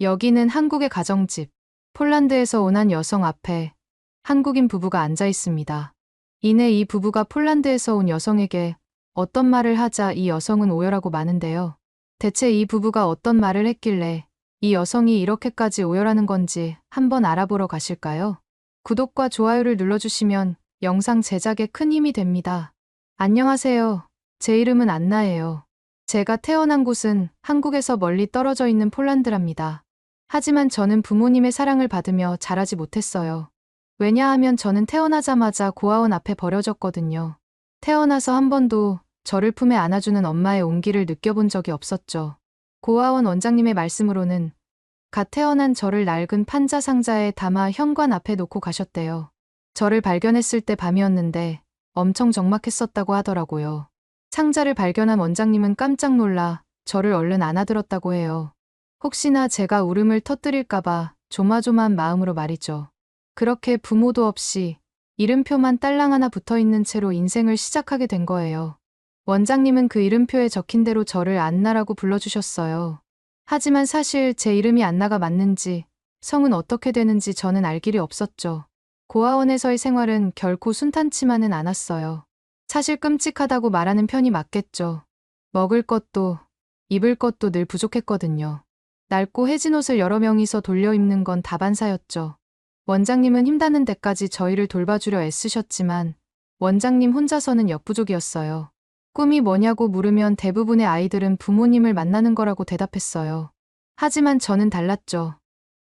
여기는 한국의 가정집. 폴란드에서 온 한 여성 앞에 한국인 부부가 앉아 있습니다. 이내 이 부부가 폴란드에서 온 여성에게 어떤 말을 하자 이 여성은 오열하고 마는데요. 대체 이 부부가 어떤 말을 했길래 이 여성이 이렇게까지 오열하는 건지 한번 알아보러 가실까요? 구독과 좋아요를 눌러주시면 영상 제작에 큰 힘이 됩니다. 안녕하세요. 제 이름은 안나예요. 제가 태어난 곳은 한국에서 멀리 떨어져 있는 폴란드랍니다. 하지만 저는 부모님의 사랑을 받으며 자라지 못했어요. 왜냐하면 저는 태어나자마자 고아원 앞에 버려졌거든요. 태어나서 한 번도 저를 품에 안아주는 엄마의 온기를 느껴본 적이 없었죠. 고아원 원장님의 말씀으로는 갓 태어난 저를 낡은 판자 상자에 담아 현관 앞에 놓고 가셨대요. 저를 발견했을 때 밤이었는데 엄청 적막했었다고 하더라고요. 상자를 발견한 원장님은 깜짝 놀라 저를 얼른 안아들었다고 해요. 혹시나 제가 울음을 터뜨릴까봐 조마조마한 마음으로 말이죠. 그렇게 부모도 없이 이름표만 딸랑 하나 붙어 있는 채로 인생을 시작하게 된 거예요. 원장님은 그 이름표에 적힌 대로 저를 안나라고 불러주셨어요. 하지만 사실 제 이름이 안나가 맞는지 성은 어떻게 되는지 저는 알 길이 없었죠. 고아원에서의 생활은 결코 순탄치만은 않았어요. 사실 끔찍하다고 말하는 편이 맞겠죠. 먹을 것도 입을 것도 늘 부족했거든요. 낡고 해진 옷을 여러 명이서 돌려 입는 건 다반사였죠. 원장님은 힘닿는 데까지 저희를 돌봐주려 애쓰셨지만 원장님 혼자서는 역부족이었어요. 꿈이 뭐냐고 물으면 대부분의 아이들은 부모님을 만나는 거라고 대답했어요. 하지만 저는 달랐죠.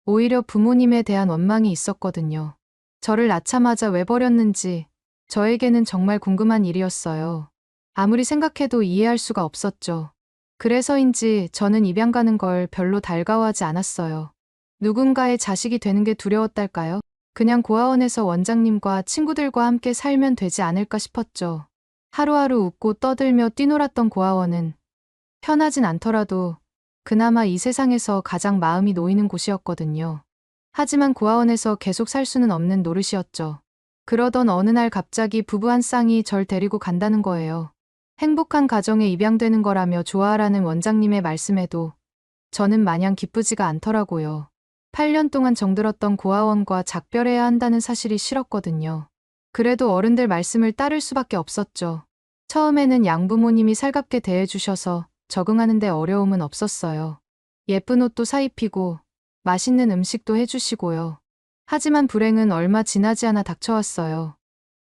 오히려 부모님에 대한 원망이 있었거든요. 저를 낳자마자 왜 버렸는지 저에게는 정말 궁금한 일이었어요. 아무리 생각해도 이해할 수가 없었죠. 그래서인지 저는 입양 가는 걸 별로 달가워하지 않았어요. 누군가의 자식이 되는 게 두려웠달까요? 그냥 고아원에서 원장님과 친구들과 함께 살면 되지 않을까 싶었죠. 하루하루 웃고 떠들며 뛰놀았던 고아원은 편하진 않더라도 그나마 이 세상에서 가장 마음이 놓이는 곳이었거든요. 하지만 고아원에서 계속 살 수는 없는 노릇이었죠. 그러던 어느 날 갑자기 부부 한 쌍이 절 데리고 간다는 거예요. 행복한 가정에 입양되는 거라며 좋아하라는 원장님의 말씀에도 저는 마냥 기쁘지가 않더라고요. 8년 동안 정들었던 고아원과 작별해야 한다는 사실이 싫었거든요. 그래도 어른들 말씀을 따를 수밖에 없었죠. 처음에는 양부모님이 살갑게 대해주셔서 적응하는데 어려움은 없었어요. 예쁜 옷도 사입히고 맛있는 음식도 해주시고요. 하지만 불행은 얼마 지나지 않아 닥쳐왔어요.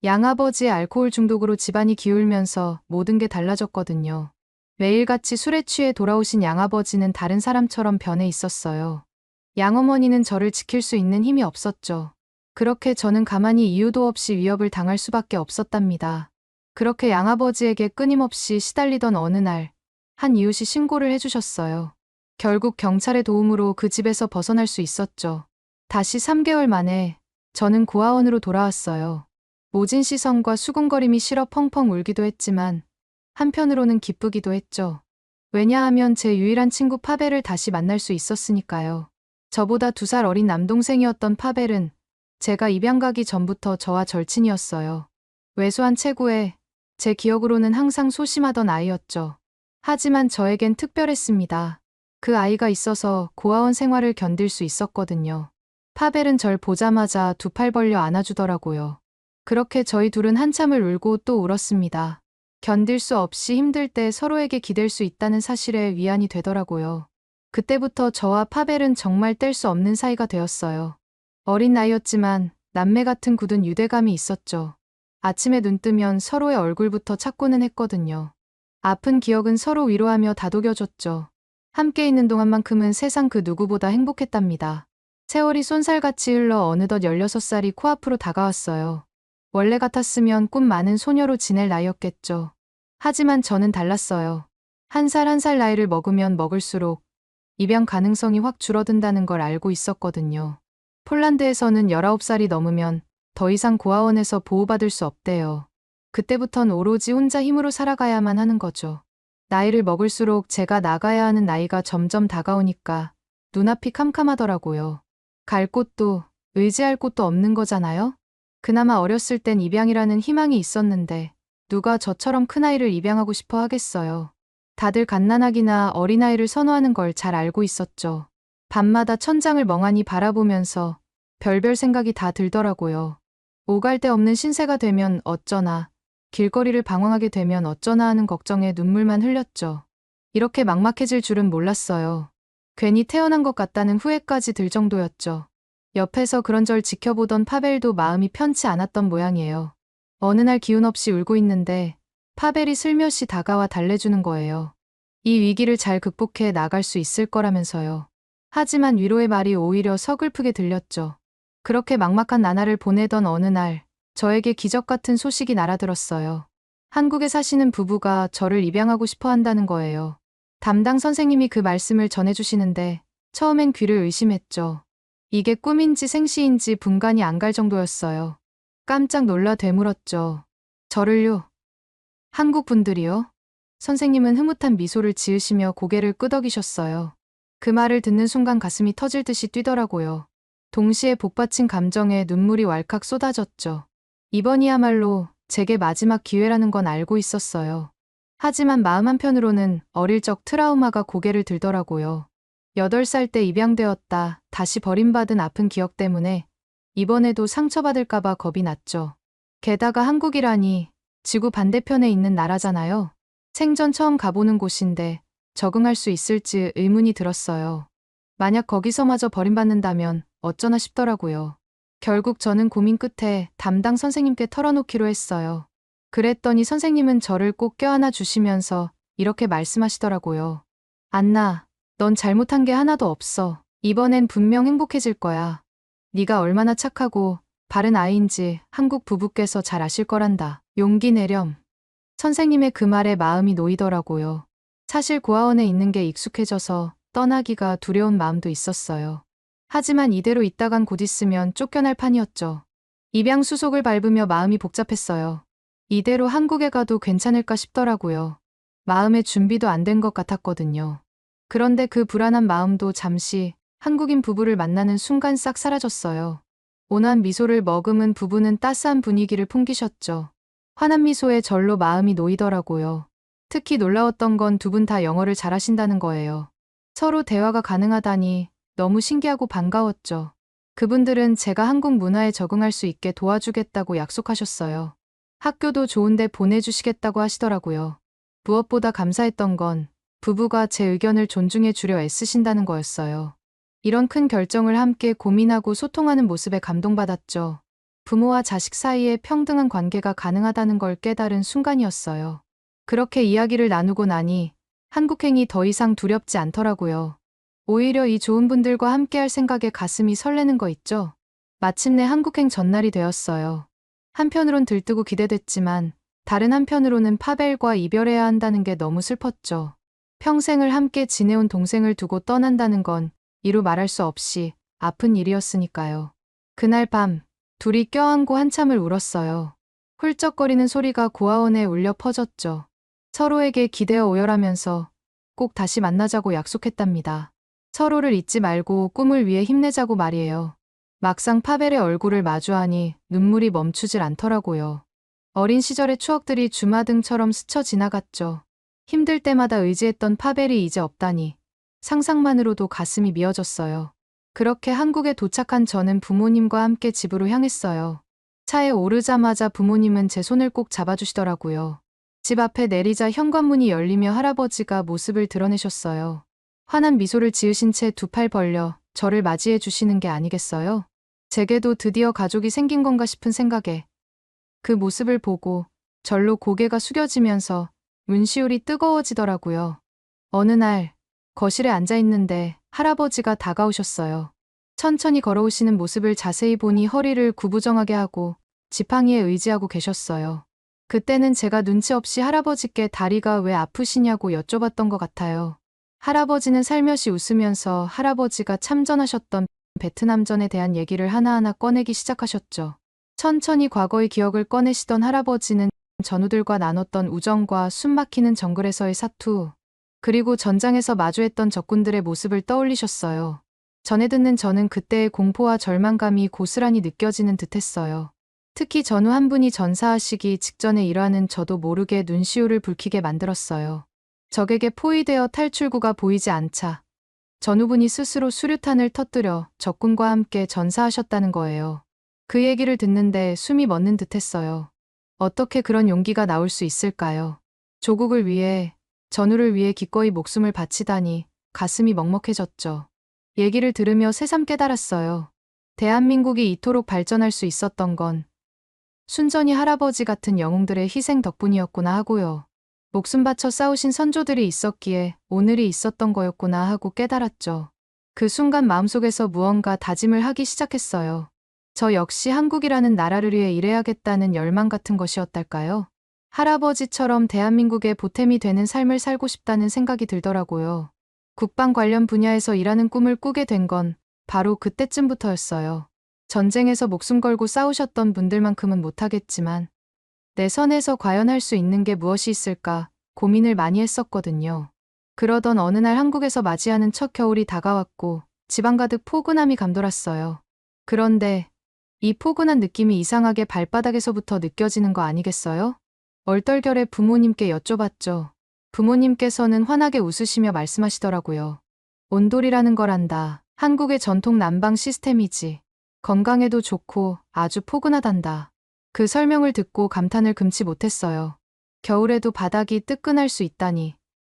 양아버지의 알코올 중독으로 집안이 기울면서 모든 게 달라졌거든요. 매일같이 술에 취해 돌아오신 양아버지는 다른 사람처럼 변해 있었어요. 양어머니는 저를 지킬 수 있는 힘이 없었죠. 그렇게 저는 가만히 이유도 없이 위협을 당할 수밖에 없었답니다. 그렇게 양아버지에게 끊임없이 시달리던 어느 날, 한 이웃이 신고를 해주셨어요. 결국 경찰의 도움으로 그 집에서 벗어날 수 있었죠. 다시 3개월 만에 저는 고아원으로 돌아왔어요. 모진 시선과 수군거림이 싫어 펑펑 울기도 했지만 한편으로는 기쁘기도 했죠. 왜냐하면 제 유일한 친구 파벨을 다시 만날 수 있었으니까요. 저보다 두 살 어린 남동생이었던 파벨은 제가 입양 가기 전부터 저와 절친이었어요. 왜소한 체구에 제 기억으로는 항상 소심하던 아이였죠. 하지만 저에겐 특별했습니다. 그 아이가 있어서 고아원 생활을 견딜 수 있었거든요. 파벨은 절 보자마자 두 팔 벌려 안아주더라고요. 그렇게 저희 둘은 한참을 울고 또 울었습니다. 견딜 수 없이 힘들 때 서로에게 기댈 수 있다는 사실에 위안이 되더라고요. 그때부터 저와 파벨은 정말 뗄 수 없는 사이가 되었어요. 어린 나이였지만 남매 같은 굳은 유대감이 있었죠. 아침에 눈 뜨면 서로의 얼굴부터 찾고는 했거든요. 아픈 기억은 서로 위로하며 다독여줬죠. 함께 있는 동안만큼은 세상 그 누구보다 행복했답니다. 세월이 쏜살같이 흘러 어느덧 16살이 코앞으로 다가왔어요. 원래 같았으면 꿈 많은 소녀로 지낼 나이였겠죠. 하지만 저는 달랐어요. 한살 한 살 나이를 먹으면 먹을수록 입양 가능성이 확 줄어든다는 걸 알고 있었거든요. 폴란드에서는 19살이 넘으면 더 이상 고아원에서 보호받을 수 없대요. 그때부턴 오로지 혼자 힘으로 살아가야만 하는 거죠. 나이를 먹을수록 제가 나가야 하는 나이가 점점 다가오니까 눈앞이 캄캄하더라고요. 갈 곳도 의지할 곳도 없는 거잖아요? 그나마 어렸을 땐 입양이라는 희망이 있었는데 누가 저처럼 큰아이를 입양하고 싶어 하겠어요. 다들 갓난아기나 어린아이를 선호하는 걸 잘 알고 있었죠. 밤마다 천장을 멍하니 바라보면서 별별 생각이 다 들더라고요. 오갈 데 없는 신세가 되면 어쩌나, 길거리를 방황하게 되면 어쩌나 하는 걱정에 눈물만 흘렸죠. 이렇게 막막해질 줄은 몰랐어요. 괜히 태어난 것 같다는 후회까지 들 정도였죠. 옆에서 그런 절 지켜보던 파벨도 마음이 편치 않았던 모양이에요. 어느 날 기운 없이 울고 있는데 파벨이 슬며시 다가와 달래주는 거예요. 이 위기를 잘 극복해 나갈 수 있을 거라면서요. 하지만 위로의 말이 오히려 서글프게 들렸죠. 그렇게 막막한 나날을 보내던 어느 날, 저에게 기적 같은 소식이 날아들었어요. 한국에 사시는 부부가 저를 입양하고 싶어 한다는 거예요. 담당 선생님이 그 말씀을 전해주시는데, 처음엔 귀를 의심했죠. 이게 꿈인지 생시인지 분간이 안 갈 정도였어요. 깜짝 놀라 되물었죠. 저를요? 한국 분들이요? 선생님은 흐뭇한 미소를 지으시며 고개를 끄덕이셨어요. 그 말을 듣는 순간 가슴이 터질 듯이 뛰더라고요. 동시에 복받친 감정에 눈물이 왈칵 쏟아졌죠. 이번이야말로 제게 마지막 기회라는 건 알고 있었어요. 하지만 마음 한편으로는 어릴 적 트라우마가 고개를 들더라고요. 8살 때 입양되었다 다시 버림받은 아픈 기억 때문에 이번에도 상처받을까봐 겁이 났죠. 게다가 한국이라니 지구 반대편에 있는 나라잖아요. 생전 처음 가보는 곳인데 적응할 수 있을지 의문이 들었어요. 만약 거기서마저 버림받는다면 어쩌나 싶더라고요. 결국 저는 고민 끝에 담당 선생님께 털어놓기로 했어요. 그랬더니 선생님은 저를 꼭 껴안아 주시면서 이렇게 말씀하시더라고요. 안나, 넌 잘못한 게 하나도 없어. 이번엔 분명 행복해질 거야. 네가 얼마나 착하고 바른 아이인지 한국 부부께서 잘 아실 거란다. 용기 내렴. 선생님의 그 말에 마음이 놓이더라고요. 사실 고아원에 있는 게 익숙해져서 떠나기가 두려운 마음도 있었어요. 하지만 이대로 있다간 곧 있으면 쫓겨날 판이었죠. 입양 수속을 밟으며 마음이 복잡했어요. 이대로 한국에 가도 괜찮을까 싶더라고요. 마음의 준비도 안 된 것 같았거든요. 그런데 그 불안한 마음도 잠시 한국인 부부를 만나는 순간 싹 사라졌어요. 온화한 미소를 머금은 부부는 따스한 분위기를 풍기셨죠. 환한 미소에 절로 마음이 놓이더라고요. 특히 놀라웠던 건 두 분 다 영어를 잘하신다는 거예요. 서로 대화가 가능하다니 너무 신기하고 반가웠죠. 그분들은 제가 한국 문화에 적응할 수 있게 도와주겠다고 약속하셨어요. 학교도 좋은데 보내주시겠다고 하시더라고요. 무엇보다 감사했던 건 부부가 제 의견을 존중해 주려 애쓰신다는 거였어요. 이런 큰 결정을 함께 고민하고 소통하는 모습에 감동받았죠. 부모와 자식 사이에 평등한 관계가 가능하다는 걸 깨달은 순간이었어요. 그렇게 이야기를 나누고 나니 한국행이 더 이상 두렵지 않더라고요. 오히려 이 좋은 분들과 함께할 생각에 가슴이 설레는 거 있죠? 마침내 한국행 전날이 되었어요. 한편으론 들뜨고 기대됐지만 다른 한편으로는 파벨과 이별해야 한다는 게 너무 슬펐죠. 평생을 함께 지내온 동생을 두고 떠난다는 건 이루 말할 수 없이 아픈 일이었으니까요. 그날 밤 둘이 껴안고 한참을 울었어요. 훌쩍거리는 소리가 고아원에 울려 퍼졌죠. 서로에게 기대어 오열하면서 꼭 다시 만나자고 약속했답니다. 서로를 잊지 말고 꿈을 위해 힘내자고 말이에요. 막상 파벨의 얼굴을 마주하니 눈물이 멈추질 않더라고요. 어린 시절의 추억들이 주마등처럼 스쳐 지나갔죠. 힘들 때마다 의지했던 파벨이 이제 없다니 상상만으로도 가슴이 미어졌어요. 그렇게 한국에 도착한 저는 부모님과 함께 집으로 향했어요. 차에 오르자마자 부모님은 제 손을 꼭 잡아주시더라고요. 집 앞에 내리자 현관문이 열리며 할아버지가 모습을 드러내셨어요. 환한 미소를 지으신 채 두 팔 벌려 저를 맞이해 주시는 게 아니겠어요? 제게도 드디어 가족이 생긴 건가 싶은 생각에 그 모습을 보고 절로 고개가 숙여지면서 문시울이 뜨거워지더라고요. 어느 날 거실에 앉아 있는데 할아버지가 다가오셨어요. 천천히 걸어오시는 모습을 자세히 보니 허리를 구부정하게 하고 지팡이에 의지하고 계셨어요. 그때는 제가 눈치 없이 할아버지께 다리가 왜 아프시냐고 여쭤봤던 것 같아요. 할아버지는 살며시 웃으면서 할아버지가 참전하셨던 베트남전에 대한 얘기를 하나하나 꺼내기 시작하셨죠. 천천히 과거의 기억을 꺼내시던 할아버지는 전우들과 나눴던 우정과 숨막히는 정글에서의 사투, 그리고 전장에서 마주했던 적군들의 모습을 떠올리셨어요. 전해 듣는 저는 그때의 공포와 절망감이 고스란히 느껴지는 듯 했어요. 특히 전우 한 분이 전사하시기 직전의 일화는 저도 모르게 눈시울을 붉히게 만들었어요. 적에게 포위되어 탈출구가 보이지 않자 전우분이 스스로 수류탄을 터뜨려 적군과 함께 전사하셨다는 거예요. 그 얘기를 듣는데 숨이 멎는 듯 했어요. 어떻게 그런 용기가 나올 수 있을까요? 조국을 위해, 전우를 위해 기꺼이 목숨을 바치다니 가슴이 먹먹해졌죠. 얘기를 들으며 새삼 깨달았어요. 대한민국이 이토록 발전할 수 있었던 건 순전히 할아버지 같은 영웅들의 희생 덕분이었구나 하고요. 목숨 바쳐 싸우신 선조들이 있었기에 오늘이 있었던 거였구나 하고 깨달았죠. 그 순간 마음속에서 무언가 다짐을 하기 시작했어요. 저 역시 한국이라는 나라를 위해 일해야겠다는 열망 같은 것이었달까요? 할아버지처럼 대한민국의 보탬이 되는 삶을 살고 싶다는 생각이 들더라고요. 국방 관련 분야에서 일하는 꿈을 꾸게 된 건 바로 그때쯤부터였어요. 전쟁에서 목숨 걸고 싸우셨던 분들만큼은 못하겠지만 내 선에서 과연 할 수 있는 게 무엇이 있을까 고민을 많이 했었거든요. 그러던 어느 날 한국에서 맞이하는 첫 겨울이 다가왔고 집안 가득 포근함이 감돌았어요. 그런데 이 포근한 느낌이 이상하게 발바닥에서부터 느껴지는 거 아니겠어요? 얼떨결에 부모님께 여쭤봤죠. 부모님께서는 환하게 웃으시며 말씀하시더라고요. 온돌이라는 거란다. 한국의 전통 난방 시스템이지. 건강에도 좋고 아주 포근하단다. 그 설명을 듣고 감탄을 금치 못했어요. 겨울에도 바닥이 뜨끈할 수 있다니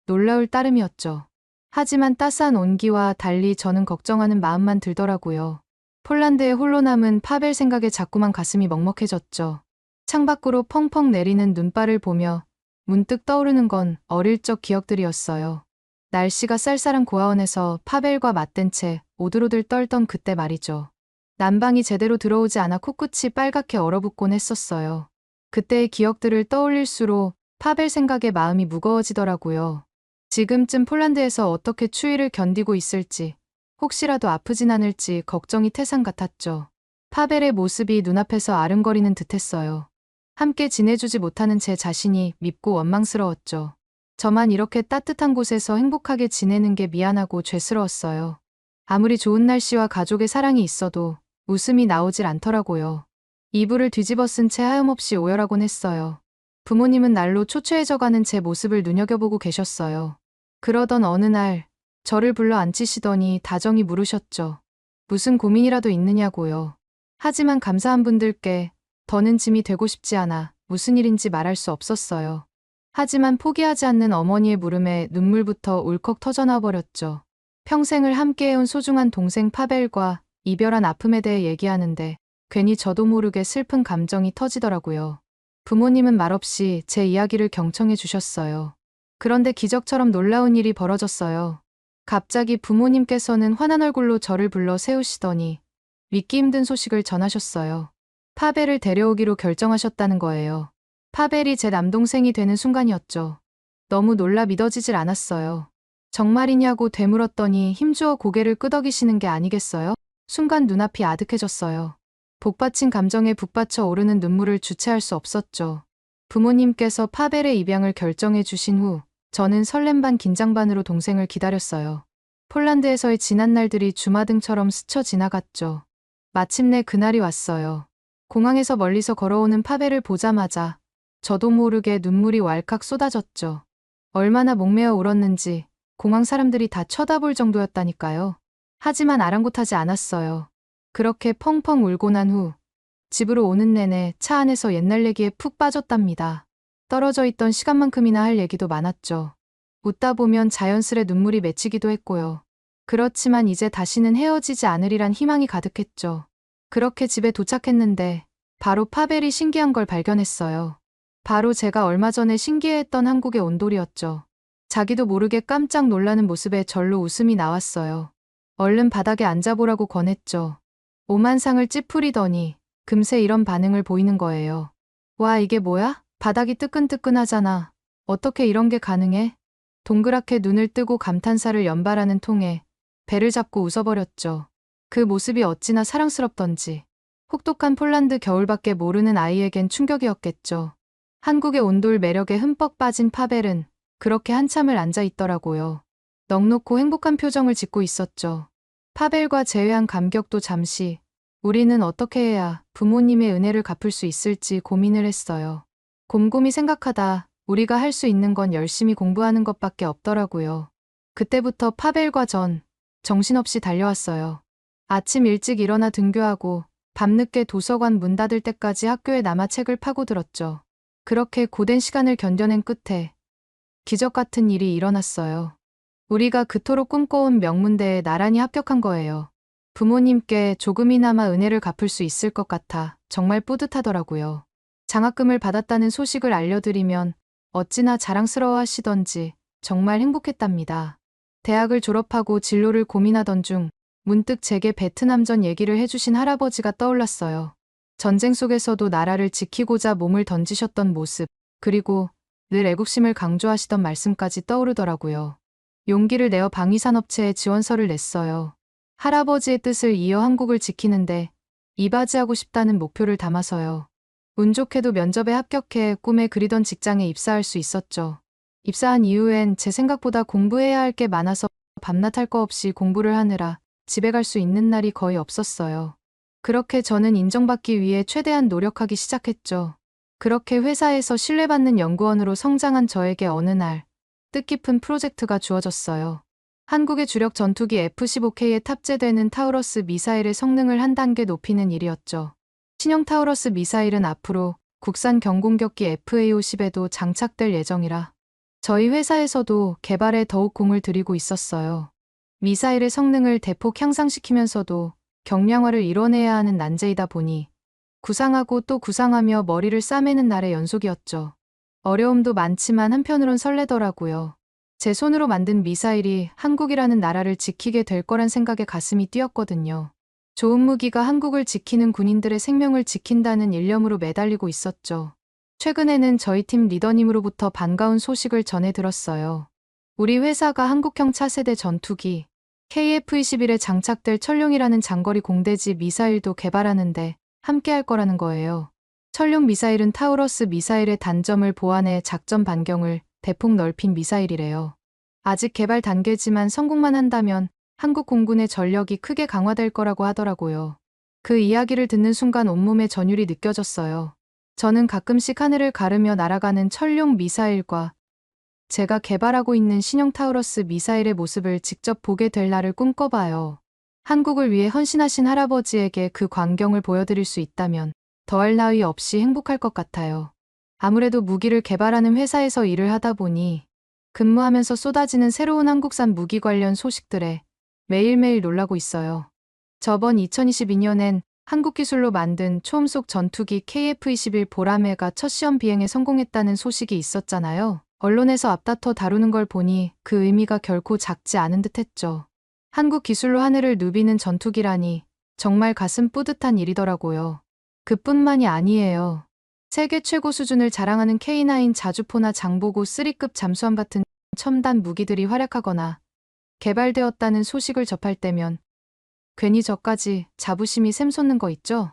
놀라울 따름이었죠. 하지만 따스한 온기와 달리 저는 걱정하는 마음만 들더라고요. 폴란드에 홀로 남은 파벨 생각에 자꾸만 가슴이 먹먹해졌죠. 창밖으로 펑펑 내리는 눈발을 보며 문득 떠오르는 건 어릴 적 기억들이었어요. 날씨가 쌀쌀한 고아원에서 파벨과 맞댄 채 오들오들 떨던 그때 말이죠. 난방이 제대로 들어오지 않아 코끝이 빨갛게 얼어붙곤 했었어요. 그때의 기억들을 떠올릴수록 파벨 생각에 마음이 무거워지더라고요. 지금쯤 폴란드에서 어떻게 추위를 견디고 있을지, 혹시라도 아프진 않을지 걱정이 태산 같았죠. 파벨의 모습이 눈앞에서 아른거리는 듯했어요. 함께 지내주지 못하는 제 자신이 밉고 원망스러웠죠. 저만 이렇게 따뜻한 곳에서 행복하게 지내는 게 미안하고 죄스러웠어요. 아무리 좋은 날씨와 가족의 사랑이 있어도 웃음이 나오질 않더라고요. 이불을 뒤집어 쓴 채 하염없이 오열하곤 했어요. 부모님은 날로 초췌해져가는 제 모습을 눈여겨보고 계셨어요. 그러던 어느 날 저를 불러 앉히시더니 다정히 물으셨죠. 무슨 고민이라도 있느냐고요. 하지만 감사한 분들께 더는 짐이 되고 싶지 않아 무슨 일인지 말할 수 없었어요. 하지만 포기하지 않는 어머니의 물음에 눈물부터 울컥 터져나 버렸죠. 평생을 함께해온 소중한 동생 파벨과 이별한 아픔에 대해 얘기하는데 괜히 저도 모르게 슬픈 감정이 터지더라고요. 부모님은 말없이 제 이야기를 경청해 주셨어요. 그런데 기적처럼 놀라운 일이 벌어졌어요. 갑자기 부모님께서는 환한 얼굴로 저를 불러 세우시더니 믿기 힘든 소식을 전하셨어요. 파벨을 데려오기로 결정하셨다는 거예요. 파벨이 제 남동생이 되는 순간이었죠. 너무 놀라 믿어지질 않았어요. 정말이냐고 되물었더니 힘주어 고개를 끄덕이시는 게 아니겠어요? 순간 눈앞이 아득해졌어요. 복받친 감정에 북받쳐 오르는 눈물을 주체할 수 없었죠. 부모님께서 파벨의 입양을 결정해 주신 후 저는 설렘 반 긴장 반으로 동생을 기다렸어요. 폴란드에서의 지난 날들이 주마등처럼 스쳐 지나갔죠. 마침내 그날이 왔어요. 공항에서 멀리서 걸어오는 파벨을 보자마자 저도 모르게 눈물이 왈칵 쏟아졌죠. 얼마나 목매어 울었는지 공항 사람들이 다 쳐다볼 정도였다니까요. 하지만 아랑곳하지 않았어요. 그렇게 펑펑 울고 난 후 집으로 오는 내내 차 안에서 옛날 얘기에 푹 빠졌답니다. 떨어져 있던 시간만큼이나 할 얘기도 많았죠. 웃다 보면 자연스레 눈물이 맺히기도 했고요. 그렇지만 이제 다시는 헤어지지 않으리란 희망이 가득했죠. 그렇게 집에 도착했는데 바로 파벨이 신기한 걸 발견했어요. 바로 제가 얼마 전에 신기해했던 한국의 온돌이었죠. 자기도 모르게 깜짝 놀라는 모습에 절로 웃음이 나왔어요. 얼른 바닥에 앉아보라고 권했죠. 오만상을 찌푸리더니 금세 이런 반응을 보이는 거예요. 와, 이게 뭐야? 바닥이 뜨끈뜨끈하잖아. 어떻게 이런 게 가능해? 동그랗게 눈을 뜨고 감탄사를 연발하는 통에 배를 잡고 웃어버렸죠. 그 모습이 어찌나 사랑스럽던지. 혹독한 폴란드 겨울밖에 모르는 아이에겐 충격이었겠죠. 한국의 온돌 매력에 흠뻑 빠진 파벨은 그렇게 한참을 앉아 있더라고요. 넉넉고 행복한 표정을 짓고 있었죠. 파벨과 재회한 감격도 잠시 우리는 어떻게 해야 부모님의 은혜를 갚을 수 있을지 고민을 했어요. 곰곰이 생각하다 우리가 할 수 있는 건 열심히 공부하는 것밖에 없더라고요. 그때부터 파벨과 전 정신없이 달려왔어요. 아침 일찍 일어나 등교하고 밤늦게 도서관 문 닫을 때까지 학교에 남아 책을 파고들었죠. 그렇게 고된 시간을 견뎌낸 끝에 기적 같은 일이 일어났어요. 우리가 그토록 꿈꿔온 명문대에 나란히 합격한 거예요. 부모님께 조금이나마 은혜를 갚을 수 있을 것 같아 정말 뿌듯하더라고요. 장학금을 받았다는 소식을 알려드리면 어찌나 자랑스러워 하시던지 정말 행복했답니다. 대학을 졸업하고 진로를 고민하던 중 문득 제게 베트남전 얘기를 해주신 할아버지가 떠올랐어요. 전쟁 속에서도 나라를 지키고자 몸을 던지셨던 모습, 그리고 늘 애국심을 강조하시던 말씀까지 떠오르더라고요. 용기를 내어 방위산업체에 지원서를 냈어요. 할아버지의 뜻을 이어 한국을 지키는데 이바지하고 싶다는 목표를 담아서요. 운 좋게도 면접에 합격해 꿈에 그리던 직장에 입사할 수 있었죠. 입사한 이후엔 제 생각보다 공부해야 할 게 많아서 밤낮 할 거 없이 공부를 하느라 집에 갈 수 있는 날이 거의 없었어요. 그렇게 저는 인정받기 위해 최대한 노력하기 시작했죠. 그렇게 회사에서 신뢰받는 연구원으로 성장한 저에게 어느 날 뜻깊은 프로젝트가 주어졌어요. 한국의 주력 전투기 F-15K에 탑재되는 타우러스 미사일의 성능을 한 단계 높이는 일이었죠. 신형 타우러스 미사일은 앞으로 국산 경공격기 FA-50에도 장착될 예정이라 저희 회사에서도 개발에 더욱 공을 들이고 있었어요. 미사일의 성능을 대폭 향상시키면서도 경량화를 이뤄내야 하는 난제이다 보니 구상하고 또 구상하며 머리를 싸매는 날의 연속이었죠. 어려움도 많지만 한편으론 설레더라고요. 제 손으로 만든 미사일이 한국이라는 나라를 지키게 될 거란 생각에 가슴이 뛰었거든요. 좋은 무기가 한국을 지키는 군인들의 생명을 지킨다는 일념으로 매달리고 있었죠. 최근에는 저희 팀 리더님으로부터 반가운 소식을 전해 들었어요. 우리 회사가 한국형 차세대 전투기 KF-21에 장착될 철룡이라는 장거리 공대지 미사일도 개발하는데 함께 할 거라는 거예요. 철룡 미사일은 타우러스 미사일의 단점을 보완해 작전 반경을 대폭 넓힌 미사일이래요. 아직 개발 단계지만 성공만 한다면 한국 공군의 전력이 크게 강화될 거라고 하더라고요. 그 이야기를 듣는 순간 온몸에 전율이 느껴졌어요. 저는 가끔씩 하늘을 가르며 날아가는 철룡 미사일과 제가 개발하고 있는 신형 타우러스 미사일의 모습을 직접 보게 될 날을 꿈꿔봐요. 한국을 위해 헌신하신 할아버지에게 그 광경을 보여드릴 수 있다면 더할 나위 없이 행복할 것 같아요. 아무래도 무기를 개발하는 회사에서 일을 하다 보니 근무하면서 쏟아지는 새로운 한국산 무기 관련 소식들에 매일매일 놀라고 있어요. 저번 2022년엔 한국 기술로 만든 초음속 전투기 KF-21 보라매가 첫 시험 비행에 성공했다는 소식이 있었잖아요. 언론에서 앞다퉈 다루는 걸 보니 그 의미가 결코 작지 않은 듯 했죠. 한국 기술로 하늘을 누비는 전투기라니 정말 가슴 뿌듯한 일이더라고요. 그뿐만이 아니에요. 세계 최고 수준을 자랑하는 K9 자주포나 장보고 3급 잠수함 같은 첨단 무기들이 활약하거나 개발되었다는 소식을 접할 때면 괜히 저까지 자부심이 샘솟는 거 있죠?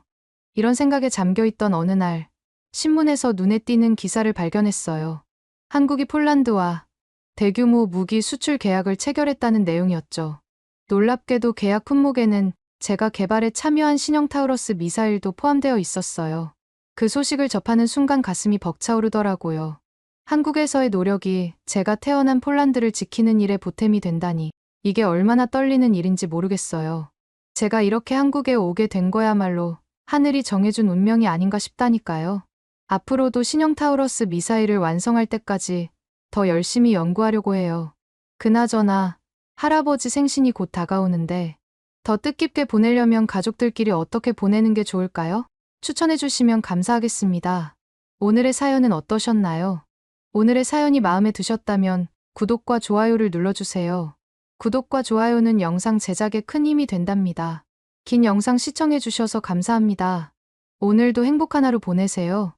이런 생각에 잠겨있던 어느 날 신문에서 눈에 띄는 기사를 발견했어요. 한국이 폴란드와 대규모 무기 수출 계약을 체결했다는 내용이었죠. 놀랍게도 계약 품목에는 제가 개발에 참여한 신형 타우러스 미사일도 포함되어 있었어요. 그 소식을 접하는 순간 가슴이 벅차오르더라고요. 한국에서의 노력이 제가 태어난 폴란드를 지키는 일에 보탬이 된다니 이게 얼마나 떨리는 일인지 모르겠어요. 제가 이렇게 한국에 오게 된 거야말로 하늘이 정해준 운명이 아닌가 싶다니까요. 앞으로도 신형 타우러스 미사일을 완성할 때까지 더 열심히 연구하려고 해요. 그나저나 할아버지 생신이 곧 다가오는데 더 뜻깊게 보내려면 가족들끼리 어떻게 보내는 게 좋을까요? 추천해 주시면 감사하겠습니다. 오늘의 사연은 어떠셨나요? 오늘의 사연이 마음에 드셨다면 구독과 좋아요를 눌러주세요. 구독과 좋아요는 영상 제작에 큰 힘이 된답니다. 긴 영상 시청해 주셔서 감사합니다. 오늘도 행복한 하루 보내세요.